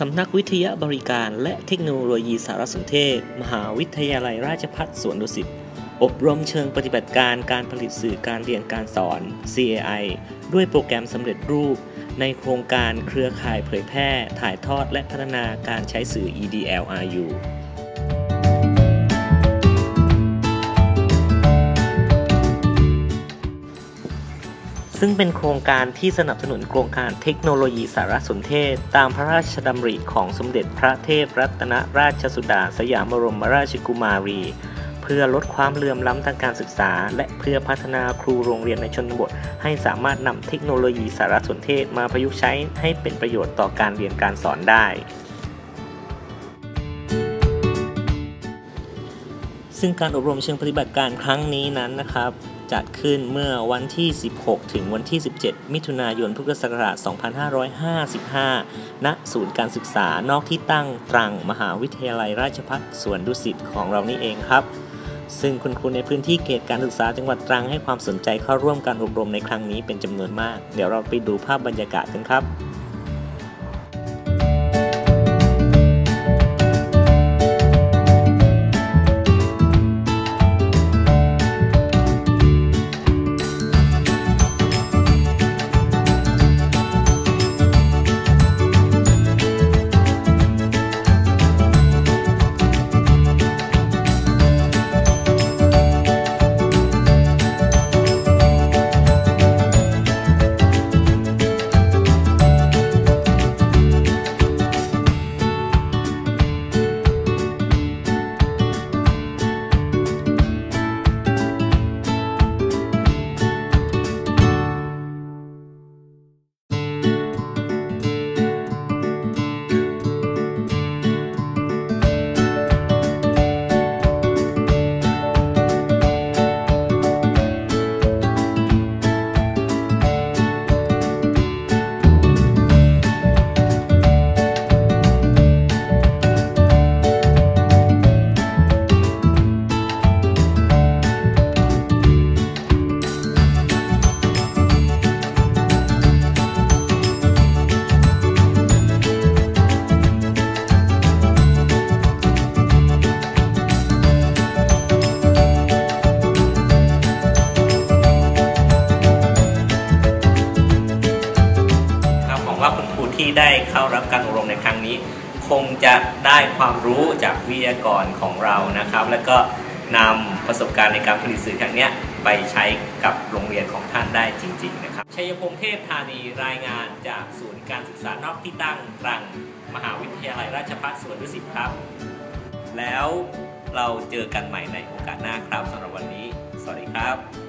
สำนักวิทยาบริการและเทคโนโลยีสารสนเทศ มหาวิทยาลัยราชภัฏสวนดุสิต อบรมเชิงปฏิบัติการการผลิตสื่อการเรียนการสอน CAI ด้วยโปรแกรมสำเร็จรูป ในโครงการเครือข่ายเผยแพร่ ถ่ายทอดและพัฒนาการใช้สื่อ EDLRU ซึ่งเป็นโครงการที่สนับสนุนโครงการเทคโนโลยีสารสนเทศ ตามพระราชดำริของสมเด็จพระเทพรัตนราชสุดาสยามบรมราชกุมารี เพื่อลดความเหลื่อมล้ำทางการศึกษา และเพื่อพัฒนาครูโรงเรียนในชนบท ให้สามารถนำเทคโนโลยีสารสนเทศมาประยุกต์ใช้ให้เป็นประโยชน์ต่อการเรียนการสอนได้ ซึ่งการอบรมเชิงปฏิบัติการครั้งนี้นั้นนะครับ จัดขึ้นเมื่อวันที่ 16 ถึงวันที่ 17 มิถุนายน พุทธศักราช 2555 ณ ศูนย์การศึกษานอกที่ตั้งตรังมหาวิทยาลัยราชภัฏสวนดุสิตของเรานี่เองครับ ซึ่งคุณครูในพื้นที่เขตการศึกษาจังหวัดตรังให้ความสนใจเข้าร่วมการอบรมในครั้งนี้เป็นจำนวนมาก เดี๋ยวเราไปดูภาพบรรยากาศกันครับ ที่ได้เข้ารับการอบรมในครั้งนี้ คงจะได้ความรู้จากวิทยากรของเรานะครับ แล้วก็นำประสบการณ์ในการผลิตสื่อครั้งนี้ไปใช้กับโรงเรียนของท่านได้จริง ๆ นะครับชัยพงษ์เทพธานีรายงานจากศูนย์การศึกษานอกที่ตั้งตรังมหาวิทยาลัยราชภัฏสวนดุสิตครับ แล้วเราเจอกันใหม่ในโอกาสหน้าครับสำหรับวันนี้ สวัสดีครับ